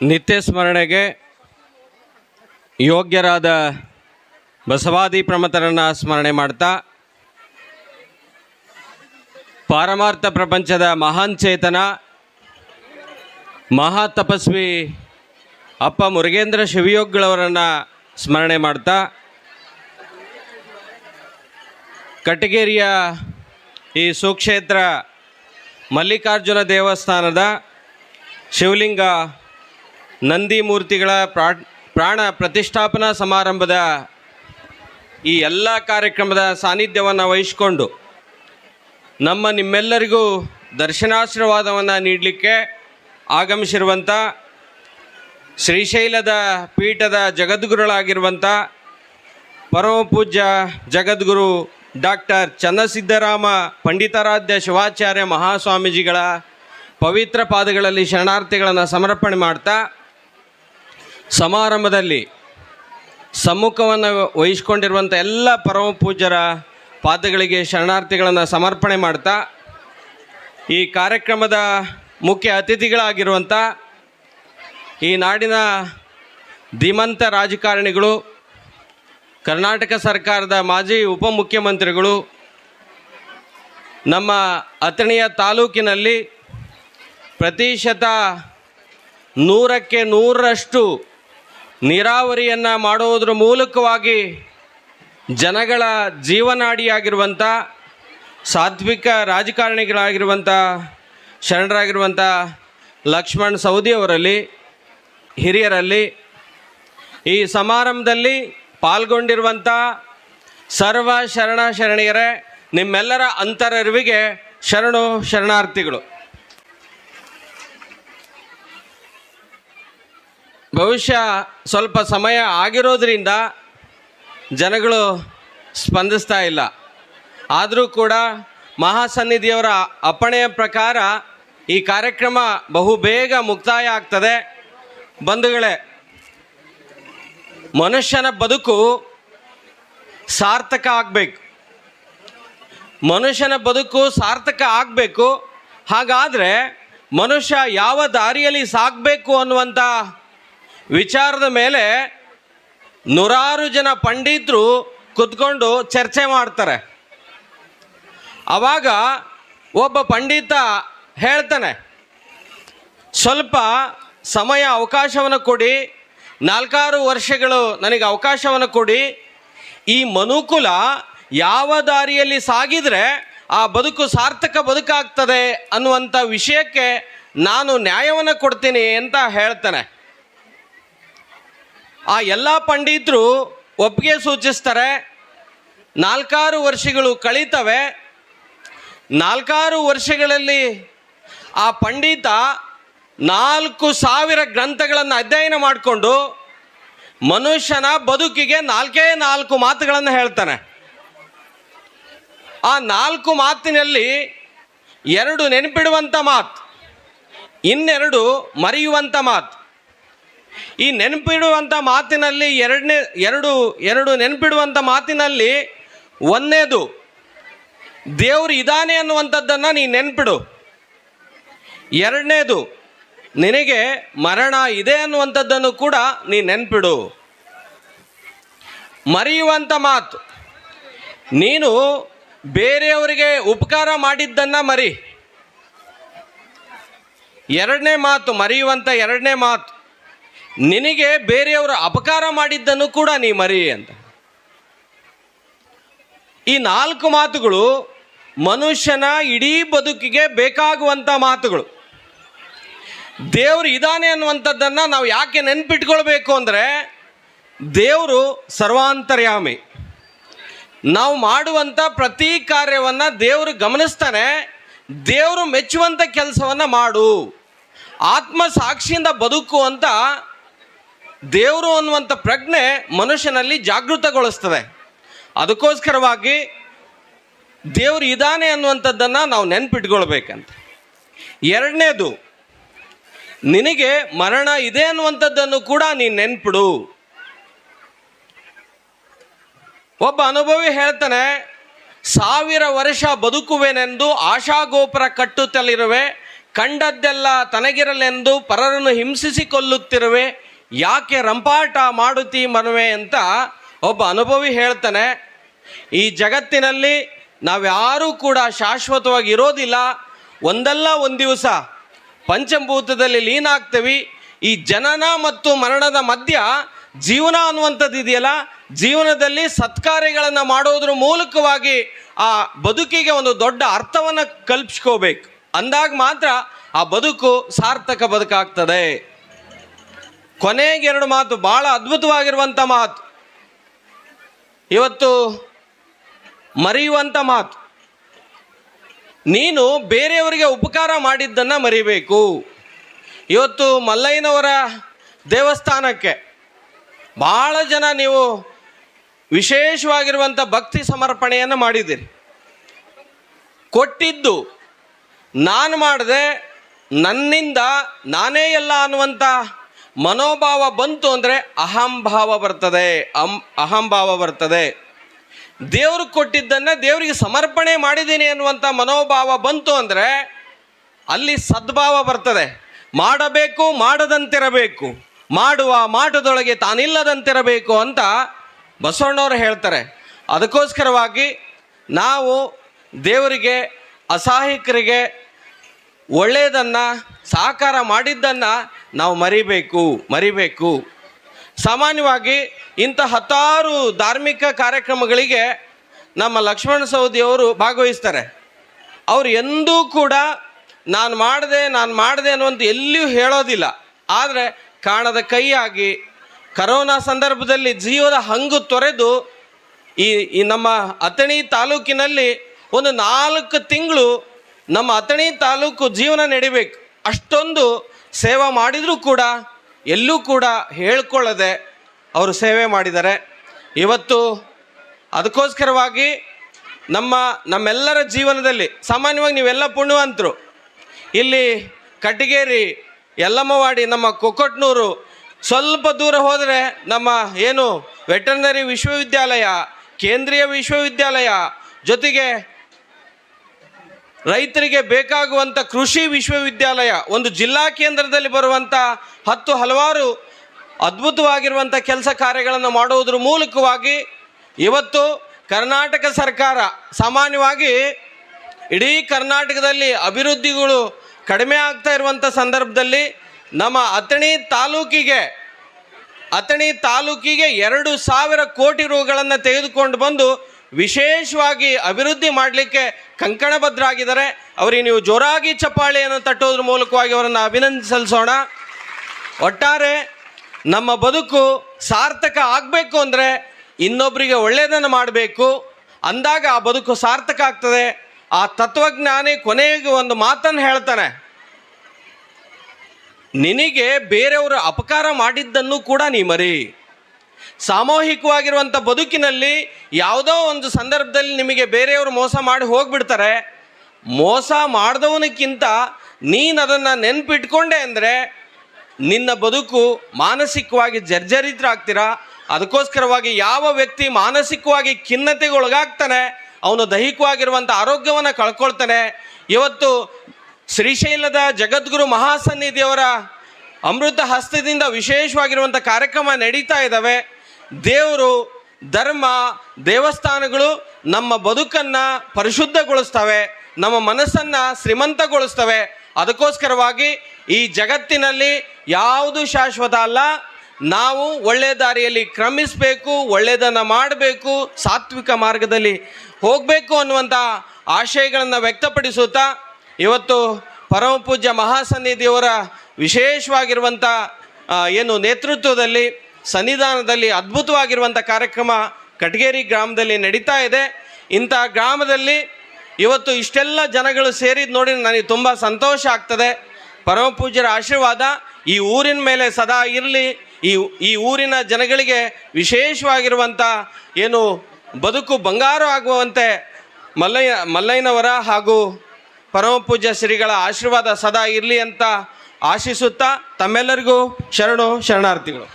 ನಿತ್ಯ ಸ್ಮರಣೆಗೆ ಯೋಗ್ಯರಾದ ಬಸವಾದಿ ಪ್ರಮತರನ್ನು ಸ್ಮರಣೆ ಮಾಡ್ತಾ, ಪಾರಮಾರ್ಥ ಪ್ರಪಂಚದ ಮಹಾನ್ ಚೇತನ, ಮಹಾ ತಪಸ್ವಿ ಅಪ್ಪ ಮುರುಗೇಂದ್ರ ಶಿವಯೋಗಿಗಳವರನ್ನು ಸ್ಮರಣೆ ಮಾಡ್ತಾ, ಕಟಗೇರಿಯ ಈ ಸುಕ್ಷೇತ್ರ ಮಲ್ಲಿಕಾರ್ಜುನ ದೇವಸ್ಥಾನದ ಶಿವಲಿಂಗ ನಂದಿ ಮೂರ್ತಿಗಳ ಪ್ರಾ- ಪ್ರಾಣ ಪ್ರತಿಷ್ಠಾಪನಾ ಸಮಾರಂಭದ ಈ ಎಲ್ಲ ಕಾರ್ಯಕ್ರಮದ ಸಾನ್ನಿಧ್ಯವನ್ನು ವಹಿಸಿಕೊಂಡು ನಮ್ಮ ನಿಮ್ಮೆಲ್ಲರಿಗೂ ದರ್ಶನಾಶೀರ್ವಾದವನ್ನು ನೀಡಲಿಕ್ಕೆ ಆಗಮಿಸಿರುವಂಥ ಶ್ರೀಶೈಲದ ಪೀಠದ ಜಗದ್ಗುರುಗಳಾಗಿರುವಂಥ ಪರಮಪೂಜ್ಯ ಜಗದ್ಗುರು ಡಾಕ್ಟರ್ ಚನ್ನಸಿದ್ದರಾಮ ಪಂಡಿತಾರಾಧ್ಯ ಶಿವಾಚಾರ್ಯ ಮಹಾಸ್ವಾಮೀಜಿಗಳ ಪವಿತ್ರ ಪಾದಗಳಲ್ಲಿ ಶರಣಾರ್ಥಿಗಳನ್ನು ಸಮರ್ಪಣೆ ಮಾಡ್ತಾ ಸಮಾರಂಭದಲ್ಲಿ ಸಮ್ಮುಖವನ್ನು ವಹಿಸ್ಕೊಂಡಿರುವಂಥ ಎಲ್ಲ ಪರಮ ಪೂಜ್ಯರ ಪಾದಗಳಿಗೆ ಶರಣಾರ್ಥಿಗಳನ್ನು ಸಮರ್ಪಣೆ ಮಾಡ್ತಾ, ಈ ಕಾರ್ಯಕ್ರಮದ ಮುಖ್ಯ ಅತಿಥಿಗಳಾಗಿರುವಂಥ ಈ ನಾಡಿನ ಧೀಮಂತ ರಾಜಕಾರಣಿಗಳು, ಕರ್ನಾಟಕ ಸರ್ಕಾರದ ಮಾಜಿ ಉಪಮುಖ್ಯಮಂತ್ರಿಗಳು, ನಮ್ಮ ಅಥಣಿಯ ತಾಲೂಕಿನಲ್ಲಿ ಪ್ರತಿಶತ ನೂರಕ್ಕೆ ನೂರರಷ್ಟು ನೀರಾವರಿಯನ್ನು ಮಾಡುವುದರ ಮೂಲಕವಾಗಿ ಜನಗಳ ಜೀವನಾಡಿಯಾಗಿರುವಂಥ ಸಾತ್ವಿಕ ರಾಜಕಾರಣಿಗಳಾಗಿರುವಂಥ ಶರಣರಾಗಿರುವಂಥ ಲಕ್ಷ್ಮಣ್ ಸೌದಿಯವರಲ್ಲಿ ಹಿರಿಯರಲ್ಲಿ ಈ ಸಮಾರಂಭದಲ್ಲಿ ಪಾಲ್ಗೊಂಡಿರುವಂಥ ಸರ್ವ ಶರಣ ಶರಣೆಯರೇ, ನಿಮ್ಮೆಲ್ಲರ ಅಂತರರಿವಿಗೆ ಶರಣು ಶರಣಾರ್ಥಿಗಳು. ಬಹುಶಃ ಸ್ವಲ್ಪ ಸಮಯ ಆಗಿರೋದ್ರಿಂದ ಜನಗಳು ಸ್ಪಂದಿಸ್ತಾ ಇಲ್ಲ. ಆದರೂ ಕೂಡ ಮಹಾಸನ್ನಿಧಿಯವರ ಅಪ್ಪಣೆಯ ಪ್ರಕಾರ ಈ ಕಾರ್ಯಕ್ರಮ ಬಹು ಬೇಗ ಮುಕ್ತಾಯ ಆಗ್ತದೆ. ಬಂಧುಗಳೇ, ಮನುಷ್ಯನ ಬದುಕು ಸಾರ್ಥಕ ಆಗಬೇಕು. ಮನುಷ್ಯನ ಬದುಕು ಸಾರ್ಥಕ ಆಗಬೇಕು. ಹಾಗಾದರೆ ಮನುಷ್ಯ ಯಾವ ದಾರಿಯಲ್ಲಿ ಸಾಗಬೇಕು ಅನ್ನುವಂಥ ವಿಚಾರದ ಮೇಲೆ ನೂರಾರು ಜನ ಪಂಡಿತರು ಕುತ್ಕೊಂಡು ಚರ್ಚೆ ಮಾಡ್ತಾರೆ. ಆವಾಗ ಒಬ್ಬ ಪಂಡಿತ ಹೇಳ್ತಾನೆ, ಸ್ವಲ್ಪ ಸಮಯ ಅವಕಾಶವನ್ನು ಕೊಡಿ, ನಾಲ್ಕಾರು ವರ್ಷಗಳು ನನಗೆ ಅವಕಾಶವನ್ನು ಕೊಡಿ. ಈ ಮನುಕುಲ ಯಾವ ದಾರಿಯಲ್ಲಿ ಸಾಗಿದರೆ ಆ ಬದುಕು ಸಾರ್ಥಕ ಬದುಕಾಗ್ತದೆ ಅನ್ನುವಂಥ ವಿಷಯಕ್ಕೆ ನಾನು ನ್ಯಾಯವನ್ನು ಕೊಡ್ತೀನಿ ಅಂತ ಹೇಳ್ತಾನೆ. ಆ ಎಲ್ಲ ಪಂಡಿತರು ಒಪ್ಪಿಗೆ ಸೂಚಿಸ್ತಾರೆ, ನಾಲ್ಕಾರು ವರ್ಷಗಳು ಕಳೀತವೆ, ನಾಲ್ಕಾರು ವರ್ಷಗಳಲ್ಲಿ ಆ ಪಂಡಿತ ನಾಲ್ಕು ಸಾವಿರ ಗ್ರಂಥಗಳನ್ನು ಅಧ್ಯಯನ ಮಾಡಿಕೊಂಡು ಮನುಷ್ಯನ ಬದುಕಿಗೆ ನಾಲ್ಕೇ ನಾಲ್ಕು ಮಾತುಗಳನ್ನು ಹೇಳ್ತಾನೆ. ಆ ನಾಲ್ಕು ಮಾತಿನಲ್ಲಿ ಎರಡು ನೆನಪಿಡುವಂಥ ಮಾತು, ಇನ್ನೆರಡು ಮರೆಯುವಂಥ ಮಾತು. ಈ ನೆನಪಿಡುವಂಥ ಮಾತಿನಲ್ಲಿ ಎರಡನೇ, ಎರಡು ಎರಡು ನೆನಪಿಡುವಂಥ ಮಾತಿನಲ್ಲಿ ಒಂದನೇದು ದೇವರು ಇದ್ದಾನೆ ಅನ್ನುವಂಥದ್ದನ್ನು ನೀ ನೆನ್ಪಿಡು. ಎರಡನೇದು, ನಿನಗೆ ಮರಣ ಇದೆ ಅನ್ನುವಂಥದ್ದನ್ನು ಕೂಡ ನೀ ನೆನ್ಪಿಡು. ಮರೆಯುವಂಥ ಮಾತು, ನೀನು ಬೇರೆಯವರಿಗೆ ಉಪಕಾರ ಮಾಡಿದ್ದನ್ನು ಮರಿ. ಎರಡನೇ ಮಾತು ಮರೆಯುವಂಥ ಎರಡನೇ ಮಾತು. ನಿನಗೆ ಬೇರೆಯವರು ಅಪಕಾರ ಮಾಡಿದ್ದನ್ನು ಕೂಡ ನೀ ಮರಿ ಅಂತ. ಈ ನಾಲ್ಕು ಮಾತುಗಳು ಮನುಷ್ಯನ ಇಡೀ ಬದುಕಿಗೆ ಬೇಕಾಗುವಂಥ ಮಾತುಗಳು. ದೇವರು ಇದ್ದಾನೆ ಅನ್ನುವಂಥದ್ದನ್ನು ನಾವು ಯಾಕೆ ನೆನ್ಪಿಟ್ಕೊಳ್ಬೇಕು ಅಂದರೆ ದೇವರು ಸರ್ವಾಂತರ್ಯಾಮಿ. ನಾವು ಮಾಡುವಂಥ ಪ್ರತಿ ಕಾರ್ಯವನ್ನು ದೇವರು ಗಮನಿಸ್ತಾನೆ, ದೇವರು ಮೆಚ್ಚುವಂಥ ಕೆಲಸವನ್ನು ಮಾಡು. ಆತ್ಮ ಸಾಕ್ಷಿಯಿಂದ ಬದುಕು ಅಂತ ದೇವರು ಅನ್ನುವಂಥ ಪ್ರಜ್ಞೆ ಮನುಷ್ಯನಲ್ಲಿ ಜಾಗೃತಗೊಳಿಸ್ತದೆ. ಅದಕ್ಕೋಸ್ಕರವಾಗಿ ದೇವರು ಇದ್ದಾನೆ ಅನ್ನುವಂಥದ್ದನ್ನು ನಾವು ನೆನ್ಪಿಟ್ಕೊಳ್ಬೇಕಂತ. ಎರಡನೇದು, ನಿನಗೆ ಮರಣ ಇದೆ ಅನ್ನುವಂಥದ್ದನ್ನು ಕೂಡ ನೀನು ನೆನ್ಪಿಡು. ಒಬ್ಬ ಅನುಭವಿ ಹೇಳ್ತಾನೆ, ಸಾವಿರ ವರ್ಷ ಬದುಕುವೆನೆಂದು ಆಶಾಗೋಪುರ ಕಟ್ಟುತ್ತಲಿರುವೆ, ಕಂಡದ್ದೆಲ್ಲ ತನಗಿರಲೆಂದು ಪರರನ್ನು ಹಿಂಸಿಸಿ ಕೊಲ್ಲುತ್ತಿರುವೆ ಯಾಕೆ ರಂಪಾಟ ಮಾಡುತ್ತೀ ಮನವೇ ಅಂತ ಒಬ್ಬ ಅನುಭವಿ ಹೇಳ್ತಾನೆ. ಈ ಜಗತ್ತಿನಲ್ಲಿ ನಾವ್ಯಾರೂ ಕೂಡ ಶಾಶ್ವತವಾಗಿ ಇರೋದಿಲ್ಲ. ಒಂದಲ್ಲ ಒಂದು ದಿವಸ ಪಂಚಭೂತದಲ್ಲಿ ಲೀನಾಗ್ತೀವಿ. ಈ ಜನನ ಮತ್ತು ಮರಣದ ಮಧ್ಯ ಜೀವನ ಅನ್ನುವಂಥದ್ದು ಇದೆಯಲ್ಲ? ಜೀವನದಲ್ಲಿ ಸತ್ಕಾರ್ಯಗಳನ್ನು ಮಾಡೋದ್ರ ಮೂಲಕವಾಗಿ ಆ ಬದುಕಿಗೆ ಒಂದು ದೊಡ್ಡ ಅರ್ಥವನ್ನು ಕಲ್ಪಿಸ್ಕೋಬೇಕು. ಅಂದಾಗ ಮಾತ್ರ ಆ ಬದುಕು ಸಾರ್ಥಕ ಬದುಕಾಗ್ತದೆ. ಕೊನೆಗೆ ಎರಡು ಮಾತು, ಬಹಳ ಅದ್ಭುತವಾಗಿರುವಂಥ ಮಾತು. ಇವತ್ತು ಮರೆಯುವಂಥ ಮಾತು. ನೀನು ಬೇರೆಯವರಿಗೆ ಉಪಕಾರ ಮಾಡಿದ್ದನ್ನು ಮರಿಬೇಕು. ಇವತ್ತು ಮಲ್ಲಯ್ಯನವರ ದೇವಸ್ಥಾನಕ್ಕೆ ಭಾಳ ಜನ ನೀವು ವಿಶೇಷವಾಗಿರುವಂಥ ಭಕ್ತಿ ಸಮರ್ಪಣೆಯನ್ನು ಮಾಡಿದ್ದೀರಿ. ಕೊಟ್ಟಿದ್ದು ನಾನು ಮಾಡಿದೆ ನನ್ನಿಂದ ನಾನೇ ಎಲ್ಲ ಅನ್ನುವಂಥ ಮನೋಭಾವ ಬಂತು ಅಂದರೆ ಅಹಂಭಾವ ಬರ್ತದೆ, ಅಂ, ಅಹಂಭಾವ ಬರ್ತದೆ. ದೇವರು ಕೊಟ್ಟಿದ್ದನ್ನು ದೇವರಿಗೆ ಸಮರ್ಪಣೆ ಮಾಡಿದ್ದೀನಿ ಅನ್ನುವಂಥ ಮನೋಭಾವ ಬಂತು ಅಂದರೆ ಅಲ್ಲಿ ಸದ್ಭಾವ ಬರ್ತದೆ. ಮಾಡಬೇಕು, ಮಾಡದಂತಿರಬೇಕು. ಮಾಡುವ ಮಾಟದೊಳಗೆ ತಾನಿಲ್ಲದಂತಿರಬೇಕು ಅಂತ ಬಸವಣ್ಣವರು ಹೇಳ್ತಾರೆ. ಅದಕ್ಕೋಸ್ಕರವಾಗಿ ನಾವು ದೇವರಿಗೆ, ಅಸಹಾಯಕರಿಗೆ ಒಳ್ಳೆಯದನ್ನು ಸಹಕಾರ ಮಾಡಿದ್ದನ್ನು ನಾವು ಮರಿಬೇಕು ಮರಿಬೇಕು. ಸಾಮಾನ್ಯವಾಗಿ ಇಂಥ ಹತ್ತಾರು ಧಾರ್ಮಿಕ ಕಾರ್ಯಕ್ರಮಗಳಿಗೆ ನಮ್ಮ ಲಕ್ಷ್ಮಣ ಸವದಿಯವರು ಭಾಗವಹಿಸ್ತಾರೆ. ಅವರು ಎಂದೂ ಕೂಡ ನಾನು ಮಾಡಿದೆ ನಾನು ಮಾಡಿದೆ ಅನ್ನುವಂಥ ಎಲ್ಲಿಯೂ ಹೇಳೋದಿಲ್ಲ. ಆದರೆ ಕಾಣದ ಕೈಯಾಗಿ ಕರೋನಾ ಸಂದರ್ಭದಲ್ಲಿ ಜೀವದ ಹಂಗು ತೊರೆದು ಈ ಈ ನಮ್ಮ ಅಥಣಿ ತಾಲೂಕಿನಲ್ಲಿ ಒಂದು ನಾಲ್ಕು ತಿಂಗಳು ನಮ್ಮ ಅಥಣಿ ತಾಲೂಕು ಜೀವನ ನಡಿಬೇಕು. ಅಷ್ಟೊಂದು ಸೇವೆ ಮಾಡಿದರೂ ಕೂಡ, ಎಲ್ಲೂ ಕೂಡ ಹೇಳ್ಕೊಳ್ಳದೆ ಅವರು ಸೇವೆ ಮಾಡಿದ್ದಾರೆ. ಇವತ್ತು ಅದಕ್ಕೋಸ್ಕರವಾಗಿ ನಮ್ಮ, ನಮ್ಮೆಲ್ಲರ ಜೀವನದಲ್ಲಿ, ಸಾಮಾನ್ಯವಾಗಿ ನೀವೆಲ್ಲ ಪುಣ್ಯವಂತರು. ಇಲ್ಲಿ ಕಟ್ಟಿಗೇರಿ, ಯಲ್ಲಮ್ಮವಾಡಿ, ನಮ್ಮ ಕೊಕ್ಕಟ್ನೂರು, ಸ್ವಲ್ಪ ದೂರ ಹೋದರೆ ನಮ್ಮ ಏನು, ವೆಟರ್ನರಿ ವಿಶ್ವವಿದ್ಯಾಲಯ, ಕೇಂದ್ರೀಯ ವಿಶ್ವವಿದ್ಯಾಲಯ, ಜೊತೆಗೆ ರೈತರಿಗೆ ಬೇಕಾಗುವಂಥ ಕೃಷಿ ವಿಶ್ವವಿದ್ಯಾಲಯ, ಒಂದು ಜಿಲ್ಲಾ ಕೇಂದ್ರದಲ್ಲಿ ಬರುವಂಥ ಹತ್ತು ಹಲವಾರು ಅದ್ಭುತವಾಗಿರುವಂಥ ಕೆಲಸ ಕಾರ್ಯಗಳನ್ನು ಮಾಡುವುದರ ಮೂಲಕವಾಗಿ ಇವತ್ತು ಕರ್ನಾಟಕ ಸರ್ಕಾರ ಸಾಮಾನ್ಯವಾಗಿ ಇಡೀ ಕರ್ನಾಟಕದಲ್ಲಿ ಅಭಿವೃದ್ಧಿಗಳು ಕಡಿಮೆ ಆಗ್ತಾ ಇರುವಂಥ ಸಂದರ್ಭದಲ್ಲಿ ನಮ್ಮ ಅಥಣಿ ತಾಲೂಕಿಗೆ ಅಥಣಿ ತಾಲೂಕಿಗೆ ಎರಡು ಸಾವಿರ ಕೋಟಿ ರೂಗಳನ್ನು ತೆಗೆದುಕೊಂಡು ಬಂದು ವಿಶೇಷವಾಗಿ ಅಭಿವೃದ್ಧಿ ಮಾಡಲಿಕ್ಕೆ ಕಂಕಣಬದ್ಧರಾಗಿದ್ದಾರೆ ಅವರಿಗೆ ನೀವು ಜೋರಾಗಿ ಚಪ್ಪಾಳೆಯನ್ನು ತಟ್ಟೋದ್ರ ಮೂಲಕವಾಗಿ ಅವರನ್ನು ಅಭಿನಂದನೆ ಸಲ್ಲಿಸೋಣ ಒಟ್ಟಾರೆ ನಮ್ಮ ಬದುಕು ಸಾರ್ಥಕ ಆಗಬೇಕು ಅಂದರೆ ಇನ್ನೊಬ್ಬರಿಗೆ ಒಳ್ಳೆಯದನ್ನು ಮಾಡಬೇಕು. ಅಂದಾಗ ಆ ಬದುಕು ಸಾರ್ಥಕ ಆಗ್ತದೆ. ಆ ತತ್ವಜ್ಞಾನಿ ಕೊನೆಗೆ ಒಂದು ಮಾತನ್ನು ಹೇಳ್ತಾನೆ. ನಿನಗೆ ಬೇರೆಯವರು ಅಪಕಾರ ಮಾಡಿದ್ದನ್ನು ಕೂಡ ನೀ ಮರಿ. ಸಾಮೂಹಿಕವಾಗಿರುವಂಥ ಬದುಕಿನಲ್ಲಿ ಯಾವುದೋ ಒಂದು ಸಂದರ್ಭದಲ್ಲಿ ನಿಮಗೆ ಬೇರೆಯವರು ಮೋಸ ಮಾಡಿ ಹೋಗ್ಬಿಡ್ತಾರೆ. ಮೋಸ ಮಾಡಿದವನಕ್ಕಿಂತ ನೀನು ಅದನ್ನು ನೆನ್ಪಿಟ್ಕೊಂಡೆ ಅಂದರೆ ನಿನ್ನ ಬದುಕು ಮಾನಸಿಕವಾಗಿ ಜರ್ಜರಿತರಾಗ್ತೀರಾ? ಅದಕ್ಕೋಸ್ಕರವಾಗಿ ಯಾವ ವ್ಯಕ್ತಿ ಮಾನಸಿಕವಾಗಿ ಖಿನ್ನತೆಗೆ ಒಳಗಾಗ್ತಾನೆ ಅವನು ದೈಹಿಕವಾಗಿರುವಂಥ ಆರೋಗ್ಯವನ್ನು ಕಳ್ಕೊಳ್ತಾನೆ. ಇವತ್ತು ಶ್ರೀಶೈಲದ ಜಗದ್ಗುರು ಮಹಾಸನ್ನಿಧಿಯವರ ಅಮೃತ ಹಸ್ತದಿಂದ ವಿಶೇಷವಾಗಿರುವಂಥ ಕಾರ್ಯಕ್ರಮ ನಡೀತಾ ಇದ್ದಾವೆ ದೇವರು, ಧರ್ಮ, ದೇವಸ್ಥಾನಗಳು ನಮ್ಮ ಬದುಕನ್ನು ಪರಿಶುದ್ಧಗೊಳಿಸ್ತವೆ, ನಮ್ಮ ಮನಸ್ಸನ್ನು ಶ್ರೀಮಂತಗೊಳಿಸ್ತವೆ. ಅದಕ್ಕೋಸ್ಕರವಾಗಿ ಈ ಜಗತ್ತಿನಲ್ಲಿ ಯಾವುದು ಶಾಶ್ವತ ಅಲ್ಲ, ನಾವು ಒಳ್ಳೆಯ ದಾರಿಯಲ್ಲಿ ಕ್ರಮಿಸಬೇಕು ಒಳ್ಳೆಯದನ್ನು ಮಾಡಬೇಕು, ಸಾತ್ವಿಕ ಮಾರ್ಗದಲ್ಲಿ ಹೋಗಬೇಕು ಅನ್ನುವಂಥ ಆಶಯಗಳನ್ನು ವ್ಯಕ್ತಪಡಿಸುತ್ತಾ, ಇವತ್ತು ಪರಮ ಪೂಜ್ಯ ಮಹಾಸನ್ನಿಧಿಯವರ ವಿಶೇಷವಾಗಿರುವಂಥ ಏನು ನೇತೃತ್ವದಲ್ಲಿ ಸನ್ನಿಧಾನದಲ್ಲಿ ಅದ್ಭುತವಾಗಿರುವಂಥ ಕಾರ್ಯಕ್ರಮ ಕಟಗೇರಿ ಗ್ರಾಮದಲ್ಲಿ ನಡೀತಾ ಇದೆ. ಇಂಥ ಗ್ರಾಮದಲ್ಲಿ ಇವತ್ತು ಇಷ್ಟೆಲ್ಲ ಜನಗಳು ಸೇರಿದ್ದು ನೋಡಿ ನನಗೆ ತುಂಬ ಸಂತೋಷ ಆಗ್ತದೆ. ಪರಮಪೂಜ್ಯರ ಆಶೀರ್ವಾದ ಈ ಊರಿನ ಮೇಲೆ ಸದಾ ಇರಲಿ. ಈ ಈ ಊರಿನ ಜನಗಳಿಗೆ ವಿಶೇಷವಾಗಿರುವಂಥ ಏನು ಬದುಕು ಬಂಗಾರ ಆಗುವಂತೆ ಮಲ್ಲಯ್ಯ, ಮಲ್ಲಯ್ಯನವರ ಹಾಗೂ ಪರಮಪೂಜ್ಯ ಶ್ರೀಗಳ ಆಶೀರ್ವಾದ ಸದಾ ಇರಲಿ ಅಂತ ಆಶಿಸುತ್ತಾ ತಮ್ಮೆಲ್ಲರಿಗೂ ಶರಣು ಶರಣಾರ್ಥಿಗಳು.